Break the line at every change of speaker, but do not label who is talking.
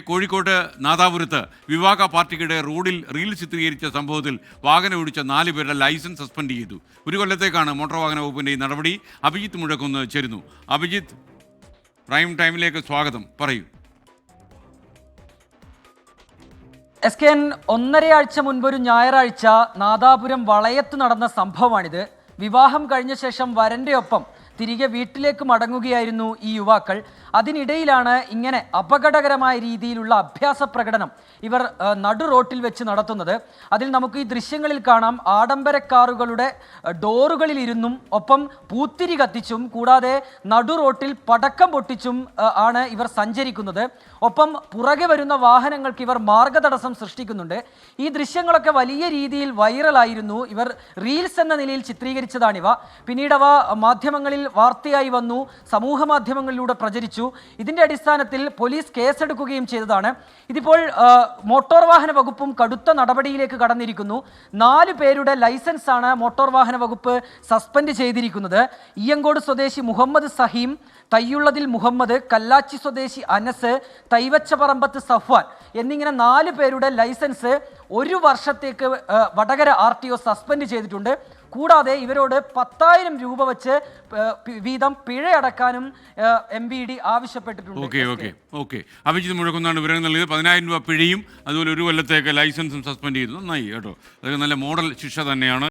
കോഴിക്കോട്ട് നാദാപുരത്ത് വിവാഹ പാർട്ടിക്കിടെ റോഡിൽ റീൽ ചിത്രീകരിച്ച സംഭവത്തിൽ വാഹനം ഓടിച്ച നാല് പേരുടെ ലൈസൻസ് സസ്പെൻഡ് ചെയ്തു. ഒരു കൊല്ലത്തേക്കാണ് മോട്ടോർ വാഹന വകുപ്പിന്റെ ഈ നടപടി. അഭിജിത്ത് മുഴക്കുന്ന് ചേരുന്നു. അഭിജിത്ത് പ്രൈം ടൈമിലേക്ക് സ്വാഗതം. പറയൂ.
എസ് കെ എൻ ഒന്നരയാഴ്ച മുൻപൊരു ഞായറാഴ്ച നാദാപുരം വളയത്ത് നടന്ന സംഭവമാണിത്. വിവാഹം കഴിഞ്ഞ ശേഷം വരന്റെ ഒപ്പം തിരികെ വീട്ടിലേക്ക് മടങ്ങുകയായിരുന്നു ഈ യുവാക്കൾ. അതിനിടയിലാണ് ഇങ്ങനെ അപകടകരമായ രീതിയിലുള്ള അഭ്യാസ പ്രകടനം ഇവർ നടു റോട്ടിൽ വെച്ച് നടത്തുന്നത്. അതിൽ നമുക്ക് ഈ ദൃശ്യങ്ങളിൽ കാണാം ആഡംബര കാറുകളുടെ ഡോറുകളിൽ ഇരുന്നും ഒപ്പം പൂത്തിരി കത്തിച്ചും കൂടാതെ നടു റോട്ടിൽ പടക്കം പൊട്ടിച്ചും ആണ് ഇവർ സഞ്ചരിക്കുന്നത്. ഒപ്പം പുറകെ വരുന്ന വാഹനങ്ങൾക്ക് ഇവർ മാർഗതടസ്സം സൃഷ്ടിക്കുന്നുണ്ട്. ഈ ദൃശ്യങ്ങളൊക്കെ വലിയ രീതിയിൽ വൈറലായിരുന്നു. ഇവർ റീൽസ് എന്ന നിലയിൽ ചിത്രീകരിച്ചതാണിവ. പിന്നീട് അവ മാധ്യമങ്ങളിൽ വാർത്തയായി വന്നു സമൂഹ മാധ്യമങ്ങളിലൂടെ പ്രചരിച്ചു. ഇതിന്റെ അടിസ്ഥാനത്തിൽ പോലീസ് കേസെടുക്കുകയും ചെയ്തതാണ്. ഇതിപ്പോൾ മോട്ടോർ വാഹന വകുപ്പും കടുത്ത നടപടിയിലേക്ക് കടന്നിരിക്കുന്നു. നാല് പേരുടെ ലൈസൻസ് ആണ് മോട്ടോർ വാഹന വകുപ്പ് സസ്പെൻഡ് ചെയ്തിരിക്കുന്നത്. ഇയ്യങ്കോട് സ്വദേശി മുഹമ്മദ് സഹീം തയ്യുള്ളതിൽ മുഹമ്മദ് കല്ലാച്ചി സ്വദേശി അനസ് തൈവച്ചപറമ്പത്ത് സഫ്വാൻ എന്നിങ്ങനെ നാല് പേരുടെ ലൈസൻസ് ഒരു വർഷത്തേക്ക് വടകര ആർ സസ്പെൻഡ് ചെയ്തിട്ടുണ്ട്. കൂടാതെ ഇവരോട് പത്തായിരം രൂപ വെച്ച് വീതം പിഴയടക്കാനും എം ബി ഡി ആവശ്യപ്പെട്ടിട്ടുണ്ട്.
Okay okay okay. അഭിജിത് മുഴക്കുന്നാണ് വിവരം നൽകിയത് പതിനായിരം രൂപ പിഴയും അതുപോലെ ഒരു കൊല്ലത്തേക്ക് ലൈസൻസും സസ്പെൻഡ് ചെയ്തു. നന്നായി കേട്ടോ. അതൊക്കെ നല്ല മോഡൽ ശിക്ഷ തന്നെയാണ്.